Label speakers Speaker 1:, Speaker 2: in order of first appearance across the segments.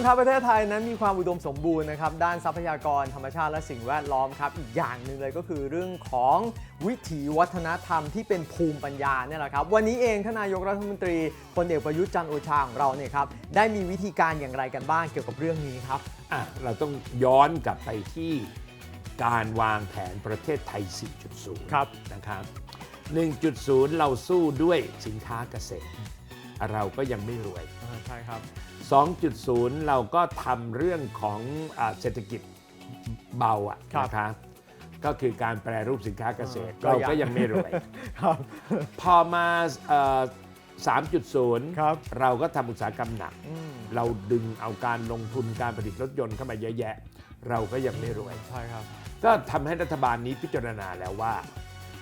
Speaker 1: มครับประเทศไทยนั้นมีความอุดมสมบูรณ์นะครับด้านทรัพยากรธรรมชาติและสิ่งแวดล้อมครับอีกอย่างหนึ่งเลยก็คือเรื่องของวิถีวัฒนธรรมที่เป็นภูมิปัญญาเนี่ยแหละครับวันนี้เองท่านนายกรัฐมนตรีพลเอกประยุทธ์จันทร์โอชาของเราเนี่ยครับได้มีวิธีการอย่างไรกันบ้างเกี่ยวกับเรื่องนี้ครับ
Speaker 2: อะเราต้องย้อนกลับไปที่การวางแผนประเทศไทย 4.0
Speaker 1: ครับ
Speaker 2: นะครับ 1.0 เราสู้ด้วยสินค้าเกษตร เราก็ยังไม่รวย
Speaker 1: ใช่ครับ
Speaker 2: 2.0 เราก็ทำเรื่องของอาเศรษฐกิจเบาอะ
Speaker 1: ครับ
Speaker 2: นะครับก็คือการแปรรูปสินค้าเกษตร
Speaker 1: อ่า
Speaker 2: เรา
Speaker 1: ก็
Speaker 2: ก็
Speaker 1: ยั
Speaker 2: ยังงไม่รวย
Speaker 1: ครับ
Speaker 2: พอมาเอ่อ3.0
Speaker 1: ครับ
Speaker 2: เราก็ทำอุตสาหกรรมหนัก
Speaker 1: อืม
Speaker 2: เราดึงเอาการลงทุนการผลิตรถยนต์เข้ามาเยอะแยะ เราก็ยังไม่รวย
Speaker 1: ใช่ครับ
Speaker 2: ก็ทำให้รัฐบาลนี้พิจารณาแล้วว่า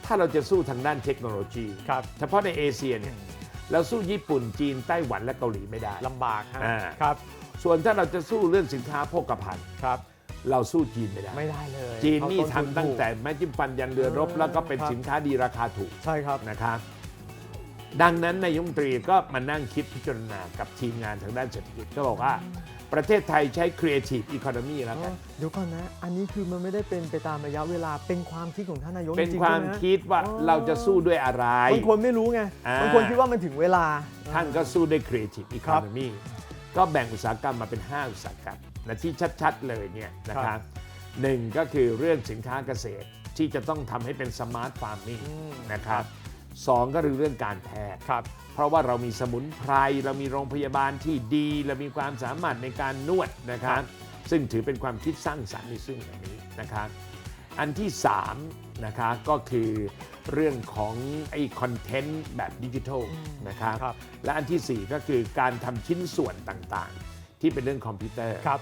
Speaker 2: ถ้าเราจะสู้ทางด้านเทคโนโลยี
Speaker 1: ครับ
Speaker 2: เฉพาะในเอเชียเนี่ย เราสู้ญี่ปุ่นจีนไต้หวันและเกาหลีไม่ได้
Speaker 1: ลำบากฮะ
Speaker 2: อ่า
Speaker 1: ครับ
Speaker 2: ส่วนถ้าเราจะสู้เรื่องสินค้าโภคภัณฑ์
Speaker 1: ครับ
Speaker 2: เราสู้จีนไม่ได้
Speaker 1: ไม่ได้เลย
Speaker 2: จีนนี่
Speaker 1: เขา
Speaker 2: ทำตั้งแต่แม่จิ้มฟันยันเรือรบ
Speaker 1: เออ
Speaker 2: แล้วก็เป็น
Speaker 1: ครับ
Speaker 2: สินค้าดีราคาถูก
Speaker 1: ใช่ครับ
Speaker 2: นะครับ ดังนั้นนายกรัฐมนตรีก็มานั่งคิดพิจารณากับทีมงานทางด้านเศรษฐกิจก็บอกว่า ประเทศไทยใช้ Creative Economy แล้วกัน
Speaker 1: เดี๋ยวก่อนนะ อันนี้คือมันไม่ได้เป็นไปตามระยะเวลาเป็นความคิดของท่านนายก
Speaker 2: เป็น
Speaker 1: จริงๆ
Speaker 2: ความ
Speaker 1: ใช่ไห
Speaker 2: คิดว่า
Speaker 1: อ๋อ
Speaker 2: เราจะสู้ด้วยอะไร
Speaker 1: บางคนไม่รู้ไง
Speaker 2: อ่า
Speaker 1: บางคนคิดว่ามันถึงเวลา
Speaker 2: ท่านก็สู้ด้วย Creative Economy ก็แบ่งอุตสาหกรรมมาเป็น 5 อุตสาหกรรมและที่ชัดๆเลยเนี่ยนะค
Speaker 1: ครั
Speaker 2: รับบหนึ่งก็คือเรื่องสินค้าเกษตรที่จะต้องทำให้เป็นสมาร์ทฟาร์มิง
Speaker 1: อืม
Speaker 2: นะครับ สองก็คือเรื่องการแพทย์
Speaker 1: ครับ
Speaker 2: เพราะว่าเรามีสมุนไพร เรามีโรงพยาบาลที่ดี เรามีความสามารถในการนวดนะครับ ซึ่งถือเป็นความคิดสร้างสรรค์ในซึ่งอันนี้นะครับ อันที่3นะคะก็คือเรื่องของไอ้คอนเทนต์แบบดิจิทัลนะครับ
Speaker 1: ครับ
Speaker 2: และอันทีสี่ 4 ก็คือการทำชิ้นส่วนต่างๆ ที่เป็นเรื่องคอมพิวเตอร์
Speaker 1: ครับ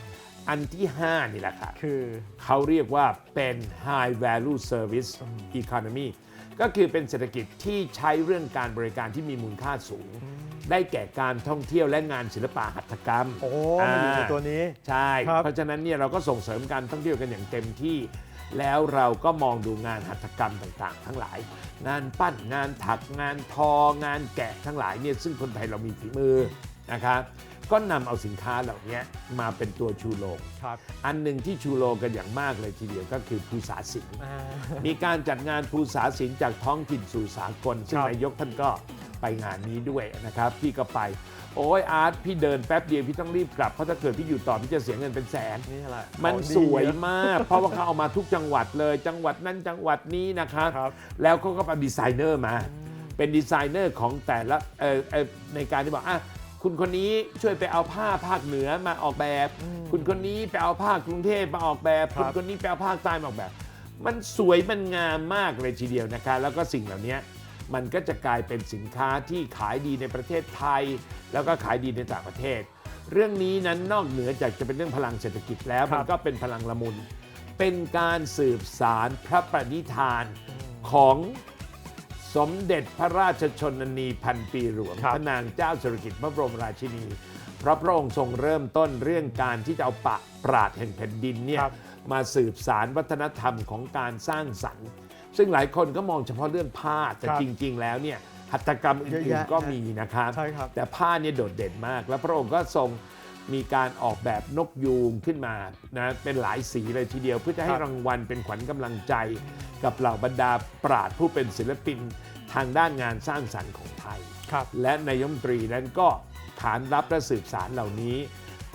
Speaker 2: อันที่ 5 นี่แหละค่ะ
Speaker 1: คือ
Speaker 2: เขาเรียกว่าเป็น high value service economy ก็คือเป็นเศรษฐกิจที่ใช้เรื่องการบริการที่มีมูลค่าสูง ได้แก่การท่องเที่ยวและงานศิลปะหัตถกรรม
Speaker 1: โอ้มันอยู่ในตัวนี้
Speaker 2: ใช่
Speaker 1: ครับ
Speaker 2: เพราะฉะนั้นเนี่ยเราก็ส่งเสริมการท่องเที่ยวกันอย่างเต็มที่ แล้วเราก็มองดูงานหัตถกรรมต่างๆ ทั้งหลาย งานปั้นงานถักงานทองานแกะทั้งหลายเนี่ยซึ่งคนไทยเรามีฝีมือนะครับ ก็นำเอาสินค้าเหล่านี้มาเป็นตัวชูโรง
Speaker 1: ครับ
Speaker 2: อันหนึ่งที่ชูโรงกันอย่างมากเลยทีเดียวก็คือภูษาศิลป์
Speaker 1: อ่า
Speaker 2: มีการจัดงานภูษาศิลป์จากท้องถิ่นสู่สากล ซึ่ง
Speaker 1: ครับ
Speaker 2: นายกท่านก็ไปงานนี้ด้วยนะครับ พี่ก็ไป โอ้ยอาร์ตพี่เดินแป๊บเดียวพี่ต้องรีบกลับ เพราะถ้าเกิดพี่อยู่ต่อ พี่จะเสียเงินเป็นแสน
Speaker 1: นี่แหละ
Speaker 2: มัน
Speaker 1: ของดี
Speaker 2: สวย
Speaker 1: เอะ
Speaker 2: มาก เพราะว่าเขาเอามาทุกจังหวัดเลย จังหวัดนั้นจังหวัดนี้นะครับ
Speaker 1: ครับ
Speaker 2: แล้วเขาก็ไปดีไซเนอร์มา เป็นดีไซเนอร์ของแต่ละเอ่อเอ่อในการที่บอกอะ คุณคนนี้ช่วยไปเอาผ้าภาคเหนือมาออกแบบ คุณคนนี้ไปเอาผ้ากรุงเทพมาออกแบบ
Speaker 1: ครั
Speaker 2: คุ
Speaker 1: บ
Speaker 2: ณคนนี้ไปเอาภาคใต้มาออกแบบ มันสวยมันงามมากเลยทีเดียวนะคะ แล้วก็สิ่งเหล่านี้มันก็จะกลายเป็นสินค้าที่ขายดีในประเทศไทย แล้วก็ขายดีในต่างประเทศ เรื่องนี้นั้นนอกเหนือจากจะเป็นเรื่องพลังเศรษฐกิจแล้ว
Speaker 1: ครับ
Speaker 2: มันก็เป็นพลังละมุน เป็นการสืบสารพระประนิธานของ สมเด็จพระราชชนนีพันปีหลวง
Speaker 1: ครับ
Speaker 2: พระนางเจ้าสุรกิจพระบรมราชินีเพราะพระองค์ทรงเริ่มต้นเรื่องการที่จะเอาปะปราดแห่งแผ่นดินเนี่ย
Speaker 1: ครับ
Speaker 2: มาสืบสารวัฒนธรรมของการสร้างสรรค์ ซึ่งหลายคนก็มองเฉพาะเรื่องผ้าแต่
Speaker 1: ครับ
Speaker 2: จริง ๆ แล้วเนี่ยหัตถกรรม
Speaker 1: เยอะ
Speaker 2: อื่น
Speaker 1: แยะ
Speaker 2: ๆก็มีนะครับ
Speaker 1: ใช่ครับ
Speaker 2: แต่ผ้าเนี่ยโดดเด่นมาก แล้วพระองค์ก็ทรง มีการออกแบบนกยูงขึ้นมานะเป็นหลายสีเลยทีเดียวเพื่อจะให้
Speaker 1: ครับ
Speaker 2: รางวัลเป็นขวัญกำลังใจ กับเหล่าบรรดาปราดผู้เป็นศิลปินทางด้านงานสร้างสรรค์ของไทย
Speaker 1: ครับ
Speaker 2: และนายกรัฐมนตรีนั้นก็ขานรับและสืบสารเหล่านี้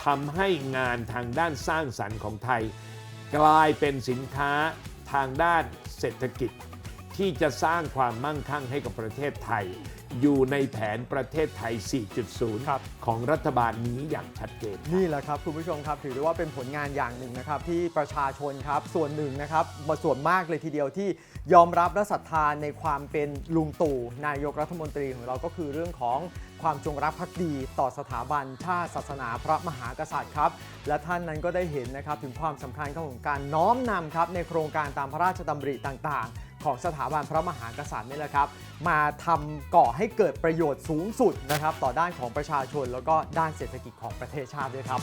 Speaker 2: ทำให้งานทางด้านสร้างสรรค์ของไทย กลายเป็นสินค้าทางด้านเศรษฐกิจ ที่จะสร้างความมั่งคั่งให้กับประเทศไทย อยู่ในแผนประเทศไทย
Speaker 1: ครับ
Speaker 2: 4.0 ของรัฐบาลนี้อย่างชัดเจน
Speaker 1: นี่แหละครับคุณผู้ชมครับถือได้ว่าเป็นผลงานอย่างหนึ่งนะครับ ที่ประชาชนครับส่วนหนึ่งนะครับส่วนมากเลยทีเดียวที่ยอมรับและศรัทธาในความเป็นลุงตู่นายกรัฐมนตรีของเราก็คือเรื่องของความจงรักภักดีต่อสถาบันชาติศาสนาพระมหากษัตริย์ครับ และท่านนั้นก็ได้เห็นนะครับถึงความสำคัญของการน้อมนำครับในโครงการตามพระราชดำริต่างๆ ของสถาบันพระมหากษัตริย์นี่แหละครับ มาทำก่อให้เกิดประโยชน์สูงสุดนะครับ ต่อด้านของประชาชนแล้วก็ด้านเศรษฐกิจของประเทศชาติด้วยครับ